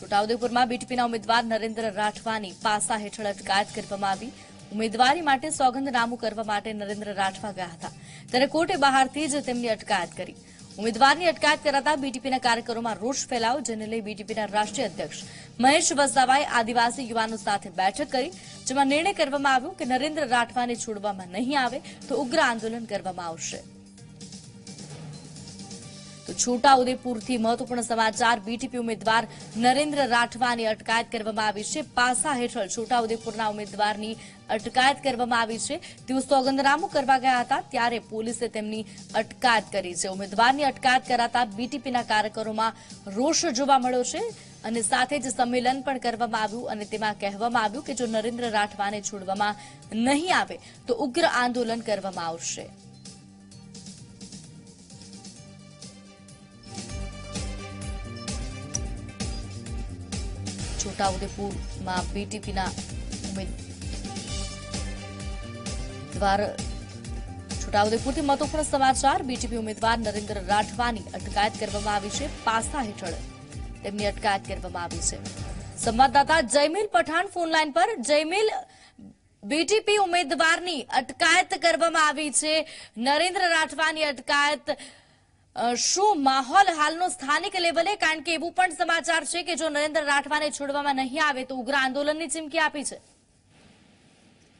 છોટાઉદેપુરમાં બીટીપીના ઉમેદવાર નરેન્દ્ર રાઠવાની પાસા હેઠળ અટકાયત કરવામાં આવી. ઉમેદવારી માટે સોગંદનામું કરવા માટે નરેન્દ્ર રાઠવા ગયા હતા. ત્યારે કોર્ટે બહારથી જ તેમની અટકાયત કરી. ઉમેદવારની અટકાયત કરાતા બીટીપીના કાર્યકરોમાં રોષ ફેલાયો, જેને લઈ બીટીપીના રાષ્ટ્રીય અધ્યક્ષ મહેશ વસાવાએ આદિવાસી યુવાનો સાથે બેઠક કરી, જેમાં નિર્ણય કરવામાં આવ્યો કે નરેન્દ્ર રાઠવાને છોડવામાં નહીં આવે તો ઉગ્ર આંદોલન કરવામાં આવશે. છોટાઉદેપુરથી મહત્વપૂર્ણ સમાચાર. બીટીપી ઉમેદવાર નરેન્દ્ર રાઠવાની અટકાયત કરવામાં આવી છે. પાસા હેઠળ છોટાઉદેપુરના ઉમેદવારની અટકાયત કરવામાં આવી છે. તેઓ સોગંદનામું કરવા ગયા હતા, ત્યારે પોલીસે તેમની અટકાયત કરી છે. ઉમેદવારની અટકાયત કરાતા બીટીપીના કાર્યકરોમાં રોષ જોવા મળ્યો છે અને સાથે જ સંમેલન પણ કરવામાં આવ્યું અને તેમાં કહેવામાં આવ્યું કે જો નરેન્દ્ર રાઠવાને છોડવામાં નહીં આવે, તો ઉગ્ર આંદોલન કરવામાં આવશે. છોટાઉદેપુરમાં બીટીપીના ઉમેદવાર છોટાઉદેપુરથી મહત્વપૂર્ણ સમાચાર, બીટીપી ઉમેદવાર નરેન્દ્ર રાઠવાની અટકાયત કરવામાં આવી છે. પાસા હેઠળ તેમની અટકાયત કરવામાં આવી છે. સંવાદદાતા જયમીલ પઠાણ ફોનલાઈન પર. જયમીલ, બીટીપી ઉમેદવારની અટકાયત કરવામાં આવી છે. નરેન્દ્ર રાઠવાની અટકાયત શું માહોલ હાલનો સ્થાનિક લેવલે? કારણ કે એવું પણ સમાચાર છે કે જો નરેન્દ્ર રાઠવાને છોડવામાં નહીં આવે તો ઉગ્ર આંદોલનની ચીમકી આપી છે.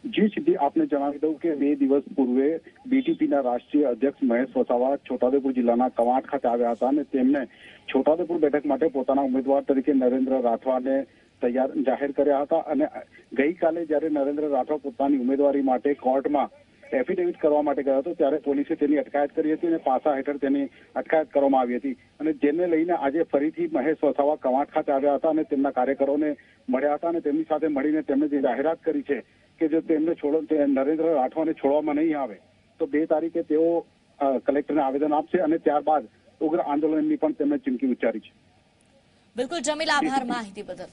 જી સિદ્ધિ, આપને જણાવી દઉં કે બે દિવસ પૂર્વે બીટીપીના રાષ્ટ્રીય અધ્યક્ષ મહેશ વસાવા છોટાઉદેપુર જિલ્લાના કવાંટ ખાતે આવ્યા હતા અને તેમણે છોટાઉદેપુર બેઠક માટે પોતાના ઉમેદવાર તરીકે નરેન્દ્ર રાઠવાને તૈયાર જાહેર કર્યા હતા અને ગઈકાલે જ્યારે નરેન્દ્ર રાઠવા પોતાની ઉમેદવારી માટે કોર્ટમાં એફિડેવિટ કરવા માટે ગયો હતો ત્યારે પોલીસે તેની અટકાયત કરી હતી અને પાસા હેઠળ તેની અટકાયત કરવામાં આવી હતી. અને જેને લઈને આજે ફરીથી મહેશ વસાવા કવાંટ ખાતે આવ્યા હતા અને તેમના કાર્યકરોને મળ્યા હતા અને તેમની સાથે મળીને તેમણે જે જાહેરાત કરી છે કે જો તેમને છોડો તે નરેન્દ્ર રાઠવાને છોડવામાં નહીં આવે તો બે તારીખે તેઓ કલેક્ટરને આવેદન આપશે અને ત્યારબાદ ઉગ્ર આંદોલનની પણ તેમણે ચીમકી ઉચ્ચારી છે. બિલકુલ જમીલ આભાર માહિતી બદલ.